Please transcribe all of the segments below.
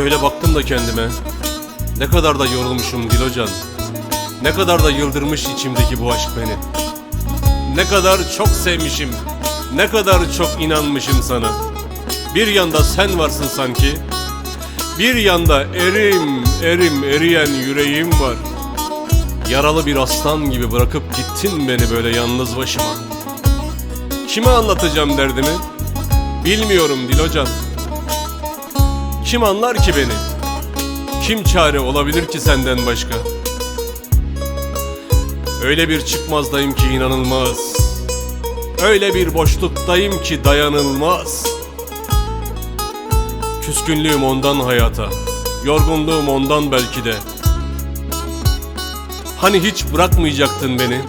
Şöyle baktım da kendime. Ne kadar da yorulmuşum Dilocan. Ne kadar da yıldırmış içimdeki bu aşk beni. Ne kadar çok sevmişim. Ne kadar çok inanmışım sana. Bir yanda sen varsın sanki. Bir yanda erim erim eriyen yüreğim var. Yaralı bir aslan gibi bırakıp gittin beni böyle yalnız başıma. Kime anlatacağım derdimi? Bilmiyorum Dilocan. Kim anlar ki beni? Kim çare olabilir ki senden başka? Öyle bir çıkmazdayım ki inanılmaz. Öyle bir boşluktayım ki dayanılmaz. Küskünlüğüm ondan hayata. Yorgunluğum ondan belki de. Hani hiç bırakmayacaktın beni?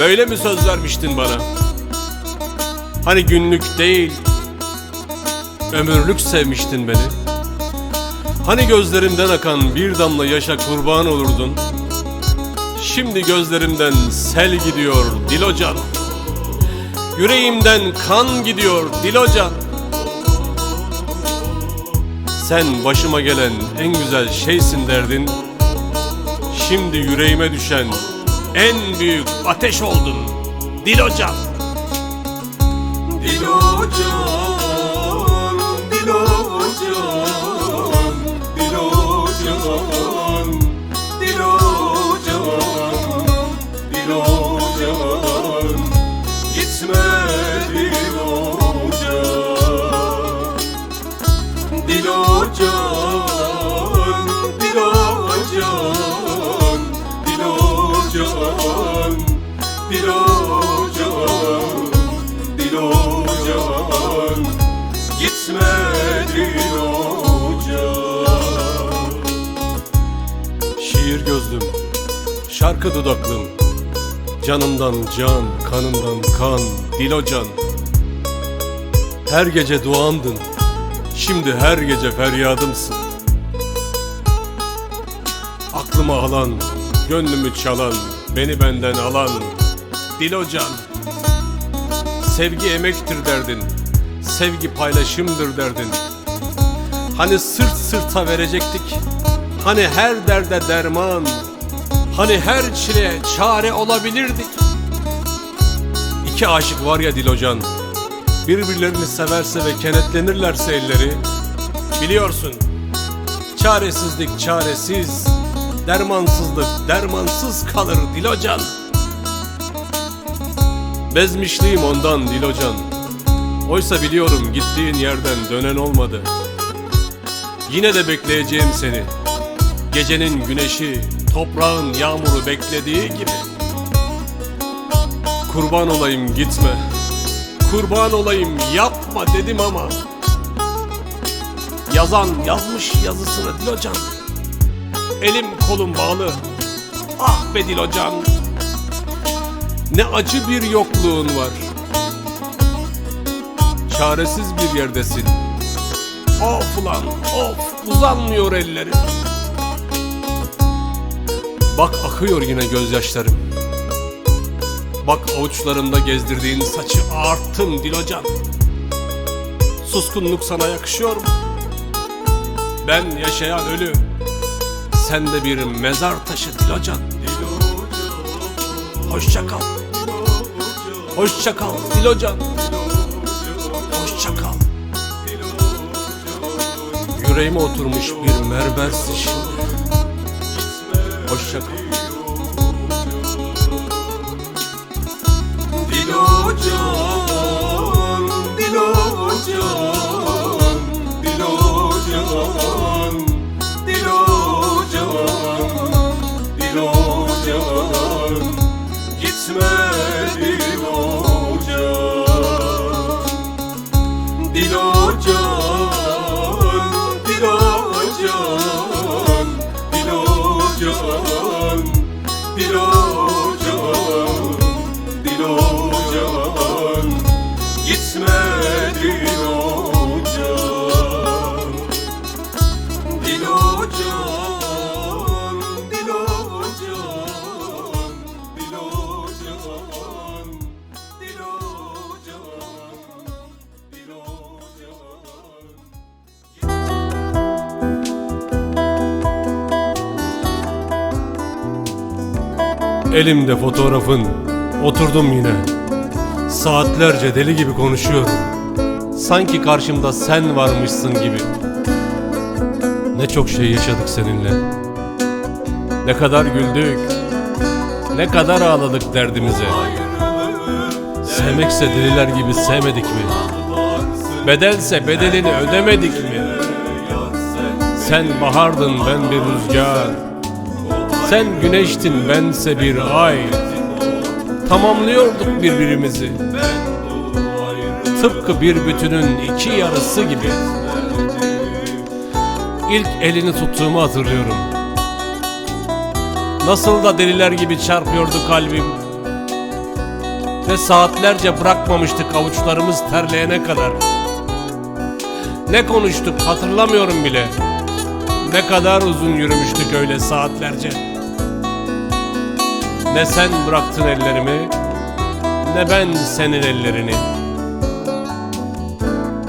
Böyle mi söz vermiştin bana? Hani günlük değil, ömürlük sevmiştin beni? Hani gözlerimden akan bir damla yaşa kurban olurdun? Şimdi gözlerimden sel gidiyor Dilocan. Yüreğimden kan gidiyor Dilocan. Sen başıma gelen en güzel şeysin derdin. Şimdi yüreğime düşen en büyük ateş oldun Dilocan. Dilocan, gitme Dilocan, şarkı dudaklım. Canımdan can, kanımdan kan, Dilocan Her gece duamdın, şimdi her gece feryadımsın. Aklımı alan, gönlümü çalan, beni benden alan Dilocan Sevgi emektir derdin, sevgi paylaşımdır derdin. Hani sırt sırta verecektik Hani her derde derman Hani her çile çare olabilirdik İki aşık var ya Dilocan Birbirlerini severse ve kenetlenirlerse elleri Biliyorsun Çaresizlik çaresiz Dermansızlık dermansız kalır Dilocan Bezmişliğim ondan Dilocan Oysa biliyorum gittiğin yerden dönen olmadı. Yine de bekleyeceğim seni. Gecenin güneşi, toprağın yağmuru beklediği gibi. Kurban olayım gitme. Kurban olayım yapma dedim ama. Yazan yazmış yazısını Dilocan Elim kolum bağlı. Ah be Dilocan Ne acı bir yokluğun var. Çaresiz bir yerdesin. Of ulan of uzanmıyor ellerim Bak akıyor yine gözyaşlarım. Bak avuçlarımda gezdirdiğin saçı ağarttın Dilocan. Suskunluk sana yakışıyor mu? Ben yaşayan ölü Sen de bir mezar taşı Dilocan. Hoşça kal. Hoşça kal Dilocan. Hoşça kal. Yüreğime oturmuş bir mermersin şimdi Hoşça kal. Dilocan, Elimde fotoğrafın. Oturdum yine. Saatlerce deli gibi konuşuyorum. Sanki karşımda sen varmışsın gibi. Ne çok şey yaşadık seninle. Ne kadar güldük. Ne kadar ağladık derdimize. Sevmekse deliler gibi sevmedik mi? Bedelse bedelini ödemedik mi? Sen bahardın ben bir rüzgar. Sen güneştin bense bir ay. Tamamlıyorduk birbirimizi. Tıpkı bir bütünün iki yarısı gibi. İlk elini tuttuğumu hatırlıyorum. Nasıl da deliler gibi çarpıyordu kalbim. Ve saatlerce bırakmamıştık avuçlarımız terleyene kadar. Ne konuştuk hatırlamıyorum bile. Ne kadar uzun yürümüştük öyle saatlerce. Ne sen bıraktın ellerimi, ne ben senin ellerini.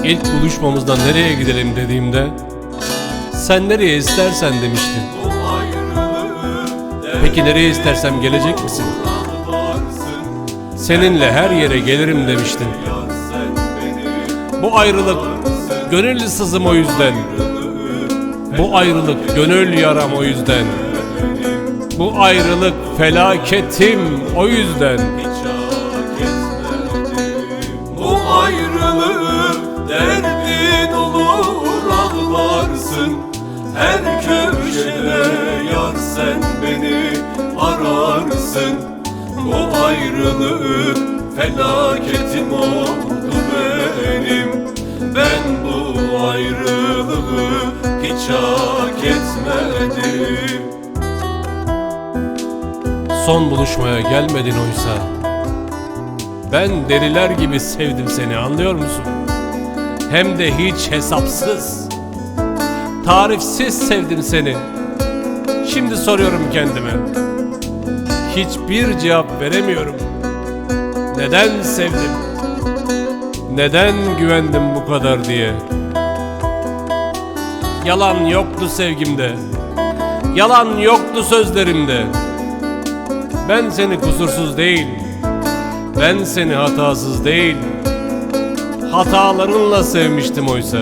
İlk buluşmamızda nereye gidelim dediğimde, sen nereye istersen demiştin. Peki nereye istersem gelecek misin? Seninle her yere gelirim demiştin. Bu ayrılık gönül sızım o yüzden. Bu ayrılık gönül yaram o yüzden. Bu ayrılık felaketim o yüzden. Bu ayrılık derdin olur ağlarsın Her köşede yar sen beni ararsın. Bu ayrılık felaketim oldu benim. Ben bu ayrılığı hiç hak etmedim Son buluşmaya gelmedin oysa. Ben deliler gibi sevdim seni anlıyor musun? Hem de hiç hesapsız. Tarifsiz sevdim seni. Şimdi soruyorum kendime. Hiçbir cevap veremiyorum. Neden sevdim? Neden güvendim bu kadar diye? Yalan yoktu sevgimde. Yalan yoktu sözlerimde. Ben seni kusursuz değil. Ben seni hatasız değil. Hatalarınla sevmiştim oysa.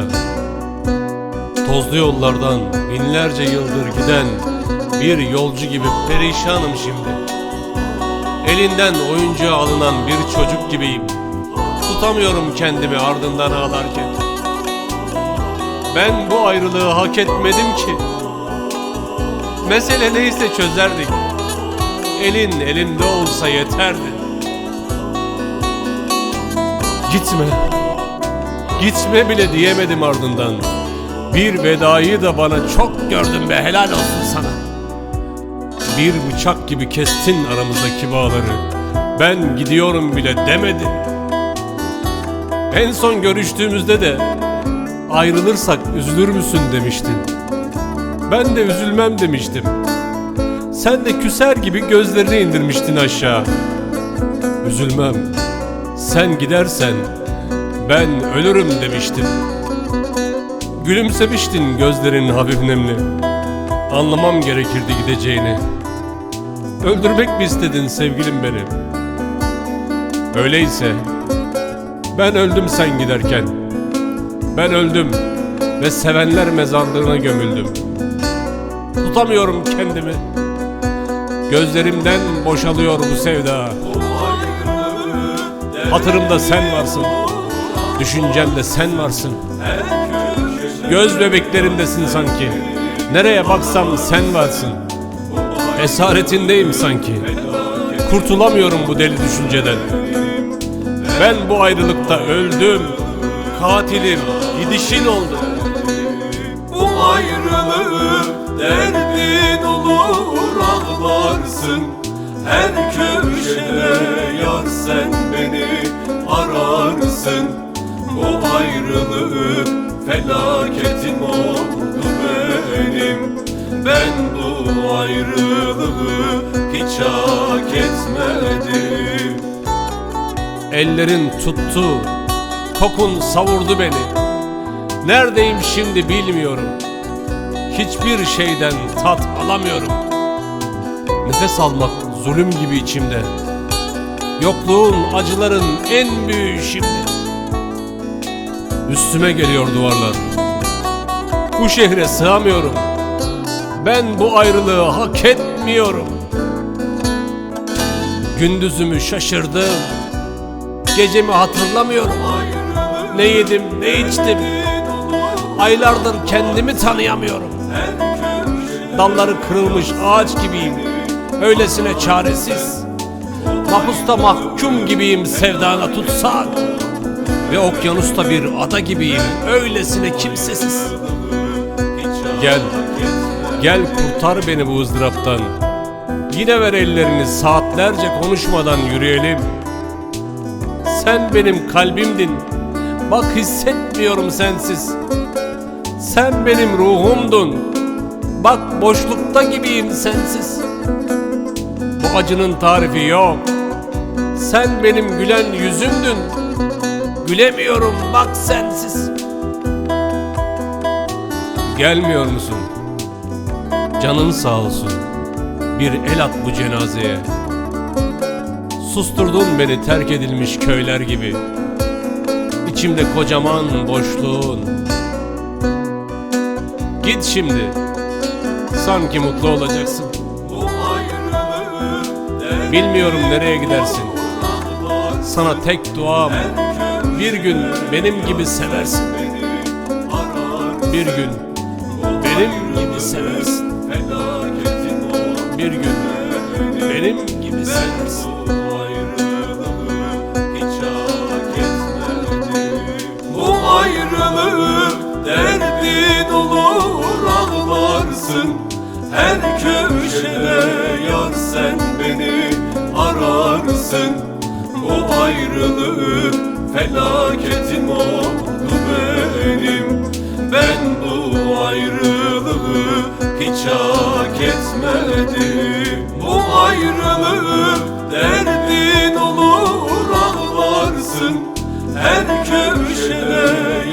Tozlu yollardan binlerce yıldır giden bir yolcu gibi perişanım şimdi. Elinden oyuncağı alınan bir çocuk gibiyim. Tutamıyorum kendimi ardından ağlarken. Ben bu ayrılığı hak etmedim ki. Mesele neyse çözerdik. Elin elinde olsa yeterdi. Gitme. Gitme bile diyemedim ardından. Bir vedayı da bana çok gördün be helal olsun sana. Bir bıçak gibi kestin aramızdaki bağları. Ben gidiyorum bile demedin. En son görüştüğümüzde de ayrılırsak üzülür müsün demiştin. Ben de üzülmem demiştim. Sen de küser gibi gözlerini indirmiştin aşağı. Üzülmem. Sen gidersen ben ölürüm demiştin. Gülümsemiştin gözlerin hafif nemli. Anlamam gerekirdi gideceğini. Öldürmek mi istedin sevgilim beni? Öyleyse ben öldüm sen giderken. Ben öldüm ve sevenler mezarlığına gömüldüm. Tutamıyorum kendimi. Gözlerimden boşalıyor bu sevda. Hatırımda sen varsın. Düşüncemde sen varsın. Göz bebeklerimdesin sanki. Nereye baksam sen varsın. Esaretindeyim sanki. Kurtulamıyorum bu deli düşünceden. Ben bu ayrılıkta öldüm. Katilim gidişin oldu. Bu ayrılık derdin olur ağlarsın Her köşede yar sen beni ararsın Bu ayrılık felaketim oldu benim Ben bu ayrılığı hiç hak etmedim Ellerin tuttu, kokun savurdu beni. Neredeyim şimdi bilmiyorum. Hiçbir şeyden tat alamıyorum. Nefes almak zulüm gibi içimde. Yokluğun, acıların en büyüğü şimdi. Üstüme geliyor duvarlar. Bu şehre sığamıyorum. Ben bu ayrılığı hak etmiyorum. Gündüzümü şaşırdım. Gecemi hatırlamıyorum. Ne yedim ne içtim. Aylardır kendimi tanıyamıyorum. Dalları kırılmış ağaç gibiyim Öylesine çaresiz Mapusta mahkum gibiyim sevdana tutsak Ve okyanusta bir ada gibiyim Öylesine kimsesiz. Gel Gel kurtar beni bu ızdıraptan. Yine ver ellerini saatlerce konuşmadan yürüyelim. Sen benim kalbimdin Bak hissetmiyorum sensiz. Sen benim ruhumdun Bak boşlukta gibiyim sensiz Acının tarifi yok. Sen benim gülen yüzümdün. Gülemiyorum bak sensiz. Gelmiyor musun? Canın sağ olsun. Bir el at bu cenazeye. Susturdun beni terk edilmiş köyler gibi. İçimde kocaman boşluğun. Git şimdi. Sanki mutlu olacaksın Bilmiyorum nereye gidersin. Sana tek duam Bir gün benim gibi seversin. Bir gün benim gibi seversin. Bir gün benim gibi seversin. Her köşede yar sen beni ararsın Bu ayrılığı felaketim oldu benim. Ben bu ayrılığı hiç hak etmedim. Bu ayrılığı derdin olur ağlarsın. Her köşede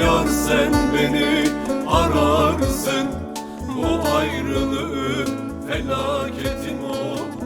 yar sen beni ararsın. Bu ayrılığı felaketin olur